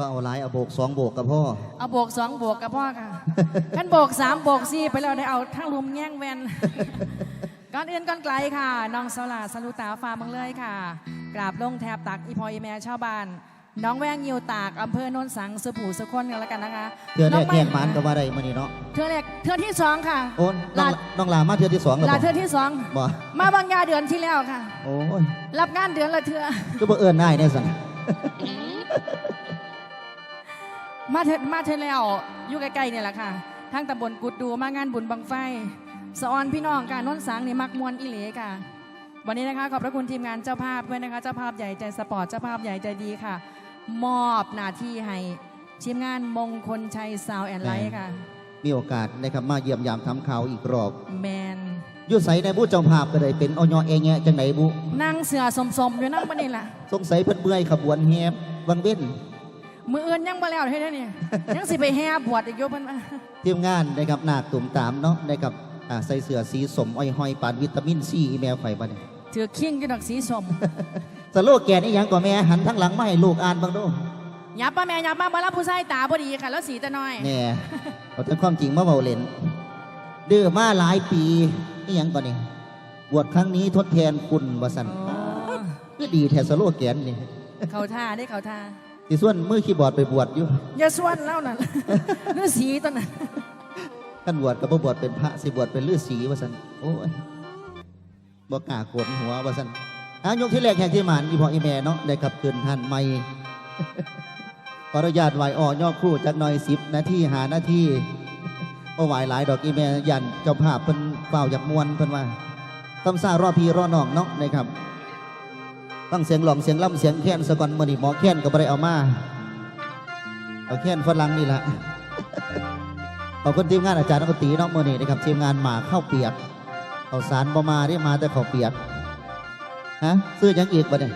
ก็เอาหลายเอาโบกสองโบกกับพ่อ เอาโบกสองโบกกับพ่อค่ะกันโบกสามโบกสี่ไปแล้วได้เอาทั้งลุมแง่งแวนก่อนอื่นก่อนไกลค่ะน้องสลาสลุตาฟาร์มังเลยค่ะ กราบลงแทบตักอีพออีแม่ชาวบ้านน้องแวงยิวตากอำเภอโนนสังสุผูสุคนกันแล้วกันนะคะเทือแรกงแยกหมานก็ว่าได้มื้อนี้เนาะเทือแรกเทือที่สองค่ะโอ้นน้องลาน้องลามาเทือที่สองแล้วลาบ่เทือที่สองบ่มาบางยาเดือนที่แล้วค่ะ โอ้ยรับงานเดือนละเทือก็บ่เอิ้นนายแน่สั่น มาเถิดมาเถิดแล้วอยู่ใกล้ๆเนี่ยแหละค่ะทั้งตำบลกุดดูมางานบุญบังไฟสะออนพี่น้องค่ะนนสังนี่มักมวนอิเหลค่ะ วันนี้นะคะขอบพระคุณทีมงานเจ้าภาพด้วยนะคะ เจ้าภาพใหญ่ใจสปอร์ตเจ้าภาพใหญ่ใจดีค่ะ มอบหน้าที่ให้ทีมงานมงคลชัยซาวแอนไลท์ค่ะ มีโอกาสนะครับมาเยี่ยมยามทำข่าวอีกรอบแมนอยู่ไสในผู้เจ้าภาพก็ได้เป็นอยอแอแงะจังไหนบุนั่งเสือสมๆอยู่นั่งบันนี้แหละสงสัยเพิ่นเมื่อยขบวนแฮบวังเว้น มืออื่นยังบ่แล้วเท่านี้ยังสิไปแห่บวชอีกโยเพิ่นว่าทีมงานนะครับนาคตุ่มตามเนาะนะครับอ่าใส่เสื้อสีสมอ้อยห้อยปานวิตามินซีอีเมลไข่บ่เนี่ยถือเคียงอยู่ดอกสีสมสโลแกนอีหยังก่อแม่หันทั้งหลังมาให้ลูกอ่านบ้างดูยับป้าแม่ยับมาบ่รับผู้ชายตาบ่ดีค่ะแล้วสีแต่น้อยแน่เอาแต่ความจริงมาเบาเล่นดื้อมาหลายปีอีหยังก่อนนี่บวชครั้งนี้ทดแทนคุณวสันอ๋อก็ดีแทนสโลแกนนี่เขาท่าได้เขาท่า ที่ส่วนมือคีย์บอร์ดไปบวชอยู่อย่าส่วนเล่านั่นฤาษีตอนนั้นท่านบวชก็บ่บวชเป็นพระสิบวชเป็นฤาษีวสันโอ้ยบ่กล้าโกนหัววสันอายกที่แรกแห่งที่หมานอีพ่ออีแม่เนาะได้ขับคืนหันไม่ขออนุญาตไหวอ่อย่อครู่จักหน่อยสิบนาทีหานาทีโอ้ไหวหลายดอกอีแม่ยันเจ้าภาพเพิ่นเฝ้าอยากมวนเพิ่นว่าตำซารอพี่รอน้องเนาะนะครับ ฟังเสียงหลองเสียงล่ำเสียงแค้นสะก่อนมื้อนี้หมอแค้นก็บ่ได้เอามา เอาแค้นฝรั่งนี่แหละขอบคุณทีมงานอาจารย์นักตีน้องมื้อนี้นะครับทีมงานหมาข้าวเปียกข้าวสารบ่มาได้มาแต่ข้าวเปียกฮะซื้อยังอีกบ่เนี่ย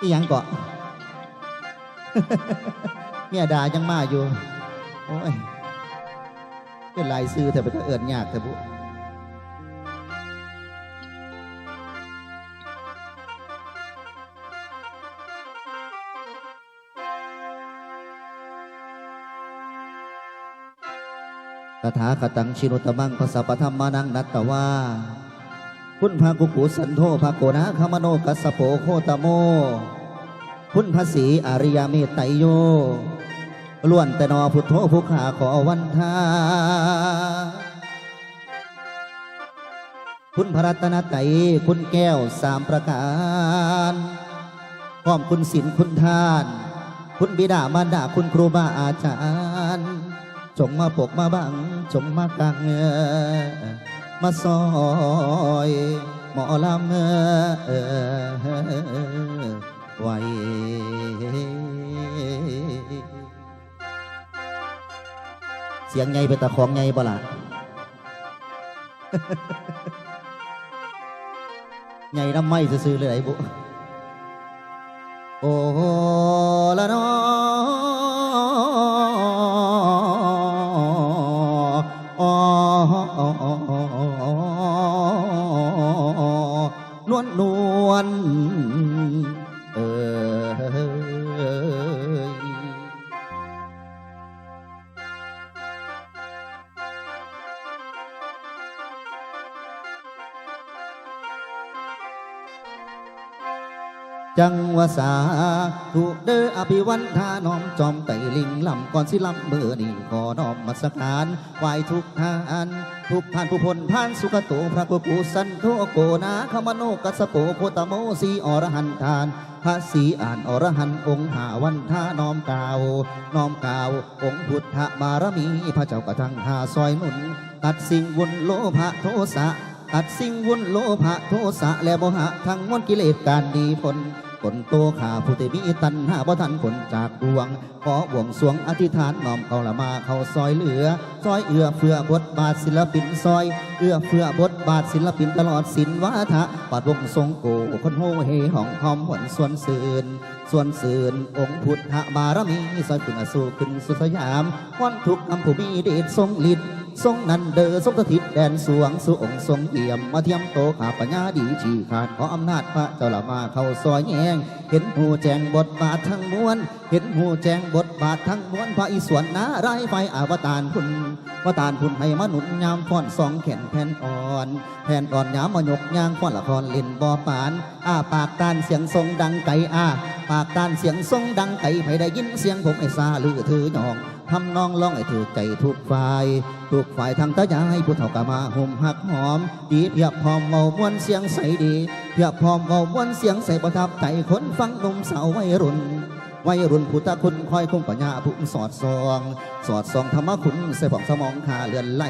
อีหยังเกาะเมียดายังมาอยู่ โอ้ยเป็นลายซื้อแต่เป็นเอิญยากแต่บุ ตถาคตังชินุตมังภาษาปธรรมานังนัตตวาคุณพระกุกุสันโธภะโกนะคามโนกัสโปโคตโม คุณพระศีอริยเมตไตโยล้วนแต่นอพุทโธผู้ขาขอวันทาคุณพระรัตนไตรคุณแก้วสามประการพร้อมคุณศีลคุณทาน คุณบิดามารดาคุณครูบาอาจารย์ จงมาปกมาบัง จงมากังเอ่อมาซอยหมอลำเอ่อไว้เสียงไงเป็นตะของไงบ่ล่ะไงน้ำไม่ซื้อเลยไอ้บุโอ้ละนอ นว จังวาสาถูกเด้ออภิวันทาน้อมจอมไต่ลิงลำก่อนสิลำมือนี่ขอน้อมมาสการไหวทุกทานทุกท่านผู้พ้นผ่านสุขโตพระกุกุสันโทโกนาคมโนกัสสโปโคตโมสีอรหันทานพระศรีอ่านอรหันองค์หาวันท่าน้อมกล่าวน้อมกล่าวองค์พุทธบารมีพระเจ้ากระทังหาซอยหนุน ตัดสิ่งวุ่นโลภะโทสะตัดสิ่งวุ่นโลภะโทสะและโมหะทั้งมวลกิเลสการดีผล ผลโตขาผู้ที่มีตัณหาบ่ทันผลจากดวง ขอบวงสวงอธิษฐานน้อมเขาละมาเขาซอยเหลือ ซอยเอื้อเฟือบทบาทศิลปินซอย เอื้อเฟือบทบาทศิลปินตลอดสินวาทะปาดวงทรงโกคนโฮเฮห้องหอมหวนส่วนสื่นส่วนสื่นองค์พุทธบารมีซอยขึ้นสูรขึ้นสุสยามวันทุกอำผู้มีเดชทรงฤทธิ์ ทรงนันเดอทรงสถิตแดนสวงสุองค์ทรงเอี่ยมมาเทียมโตขาปัญญาดีชีขาดขออำนาจพระเจ้าละมาเข้าซอยแยงเห็นหูแจงบทบาททั้งมวลเห็นหูแจงบทบาททั้งมวลพระอิศวรนาไรไฟอาวตารพุ่นวตารพุ่นให้มนุษย์ยามฟ้อนสองแขนแผ่นอ่อนแผ่นอ่อนยามมายกยางฟ้อนละครเล่นบ่อปานอ้าปากตานเสียงทรงดังไก่อ้าปากตานเสียงทรงดังไก่ให้ได้ยินเสียงผมไอ้ซาลือถือหยอง ทำนองร้องให้ถือใจทุกฝ่าย ทุกฝ่ายทางตายายผู้เฒ่ากะมาห่มหักหอม ดีเพียบพร้อมเมามวนเสียงใสดีเพียบพร้อมเมามวนเสียงใสประทับใจคนฟังนมสาววัยรุ่นวัยรุ่นผู้ตาคุณคอยคงปัญญาผู้สอดส่อง สอดส่องธรรมคุณใส่ผองสมองขาเลือนไหล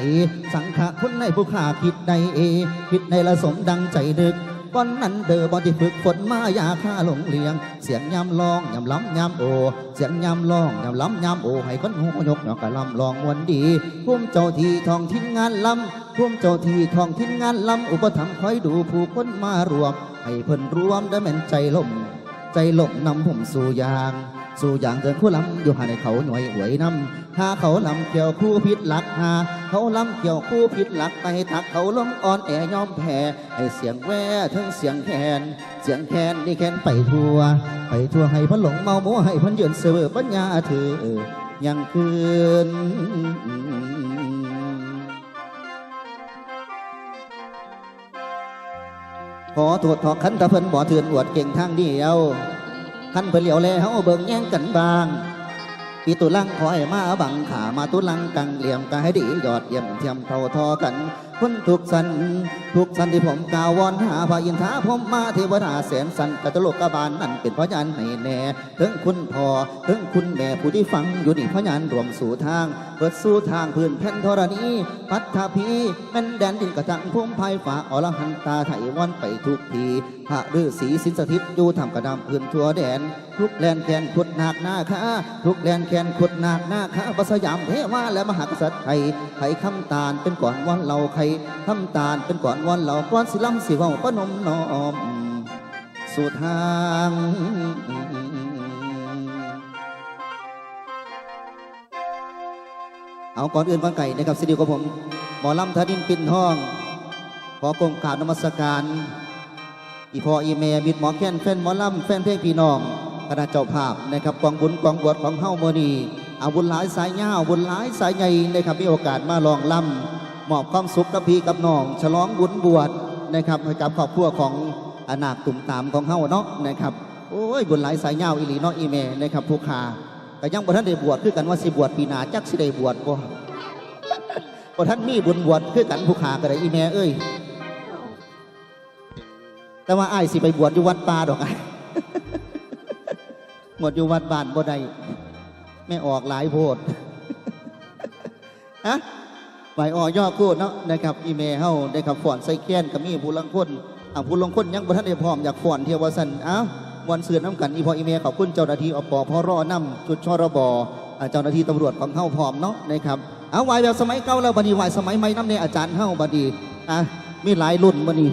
สังขะคุณในผู้ขาคิดในเอ คิดในละสมดังใจดึก ก้อนนั้นเดอบอที่ฝึกฝนมายาฆ่าหลงเลียง เสียงยำลองยำล้ำยำโอ เสียงยำลองยำล้ำยำโอ ให้คนหูยกหนอกกะลำลองวันดีพุ่มเจ้าทีทองทิ้งงานลำพุ่มเจ้าทีทองทิ้งงานลำอุปถัมภ์คอยดูผู้คนมารวม ให้เพิ่นรวมได้แม่นใจล่มใจหลบนำผมสู่ยาง สู่ยางเดินคู่ลำอยู่หาในเขาหน่วยหวยน้ำหาเขาลำเกี่ยวคู่พิษหลักหาเขาลำเกี่ยวคู่พิษหลักไปทักเขาลงอ่อนแอยอมแพ้ให้เสียงแว่ทั้งเสียงแคนเสียงแคนนี่แคนไปทั่ว ไปทั่วให้พันหลงเมาโมให้พันเยืนเสือปัญญาเธอยังคืนขอโทษทอคันตะเพิ่นบ่เถื่อนอวดเก่งทางเดียว คันเพิ่นเหลีย วแล้วเบิ่งแย่งกันบางปีตุลังคอยมาบังขามาตุลังกังเหลี่ยมกายดียอดเยี่ยมเทียมเท่าทอกันคนทุกสันทุกสันที่ผมกาววอนหาพระอินทราผมมาเทวดาแสนสันกัตโลกบาลนั่นเป็นพยานให้แน่ถึงคุณพ่อถึงคุณแม่ผู้ที่ฟังอยู่นี่พยานรวมสู่ทาง เปิดสู่ทางพื้นแผ่นธรณีพัทธพีแม่นแดนดินกระจังพุ่มภายฝาอรหันตาไทยวันไปทุกทีพระฤาษีสินสถิตอยู่ทำกระดำพื้นทั่วแดน ทุกแลนแคนขุดหนักหน้าค้าทุกแลนแคนขุดหนักหน้าค้าบัสยามเทวาและมหากษัตริย์ไทยไทยคำตาลเป็นก่อนวันเราไข่คำตาลเป็นก่อนวันเราก้อนสิลำสิเว้าปนมน้อมสู่ทางเอาก่อนอื่นก่อนไก่นะครับสิดีกับผมหมอลำทาดินปินห้อง ขอกรมกราบนมัสการ อีพออีเมมิดหมอแค้นแฟนหมอลำแฟนเพลงพี่น้อง คณะเจ้าภาพนะครับกองบุญกองบวชของเฮ้าเมอนีอาบุญหลายสายยาบุญหลายสายใหญ่นะครับมีโอกาสมาลองลำมอบความสุขกับพี่กับน้อง ฉลองบุญบวชนะครับให้กับครอบครัวของอนาคตุ่มตามของเฮ้าเนาะนะครับโอ้ยบุญหลายสายยาอีหลีเนาะอีเมนะครับผู้ขาแต่ยังบ่ท่านได้บวชคือกันว่าสิบวชปีหนาจักสิได้บวชบ่บ่ท่านมีบุญบวชคือกันผู้ขาก็ได้อีเมเอ้ยแต่ว่าไอ้ายสิไปบวชอยู่วัดป่าดอกไอ้ บวชอยู่วัดบ้านบ่ได้ไม่ออกหลายโพดฮะไหวออย่อโคดเนาะนะครับอีเมเฮาได้ขับฝอนใส่แค้นก็มีผู้ลังคนอ่าผู้ลังคนยังบ่ทันได้พร้อมอยากฝอนเทียวสันอ้ามวนเสือน้ำกันอีพออีเมขอบคุณเจ้าหน้าที่อปอพอรอนำจุดชรบอเจ้าหน้าที่ตำรวจของเฮาพร้อมเนาะนะครับเอาไหวแบบสมัยเก่าแล้วบัดนี้ไหวสมัยใหม่น้ำในอาจารย์เฮาบัดนี้อะมีหลายรุ่นบัดนี้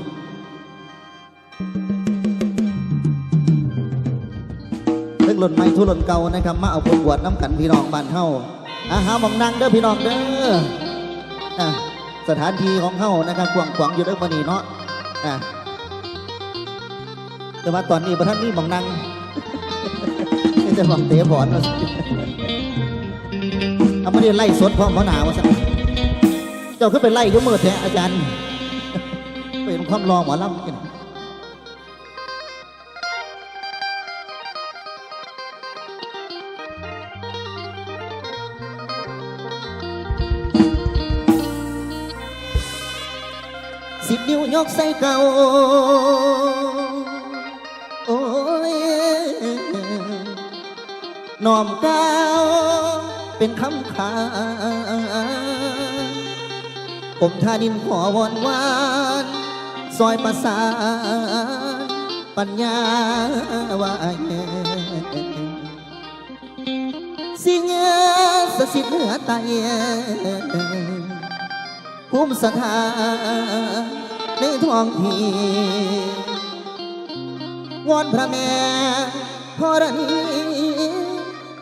หล่นไม้ทุหล่นเก่านะครับมาเอาผลบวชน้ำกันพี่น้องบ้านเฮาอาหาหมองนั่งเด้อพี่น้องเด้ออะสถานที่ของเฮานะครับกวางขวางอยู่เด้อบันนี้เนาะอะแต่ว่าตอนนี้ประท่านนี่มองนั่งไม่จะหวังเตะบอลว่าสิเอามาเรียนไล่สดพร้อมพระหนาวซะเจ้าขึ้นไปไล่ยกมือแท้อาจารย์เป็นความรองหมอลำกัน นิ้วยกใส่เก่าโอ้ยน้อมก้าวเป็นคำขาผมทานินขอวอนวานซอยประสานปัญญาว่าสิ่งสสิเหนือไตภูมิสถาน ในท้องที่วอนพระแม่พรณี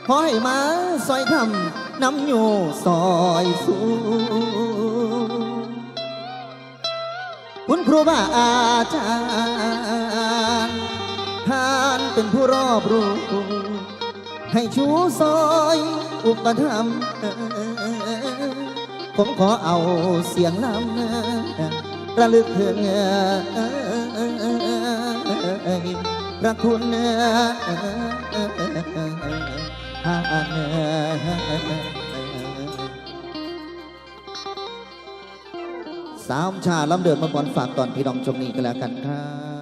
ขอให้มาซอยคำน้ำอยู่ซอยสูงคุณครูบาอาจารย์ท่านเป็นผู้รอบรู้ให้ชูซอยอุปถัมภ์ผมขอเอาเสียงลำ ระลึกถึงพระคุณท่านสามชาลำเดินมาบอลฝากตอนพี่น้องชมนี้ก็แล้วกันครับ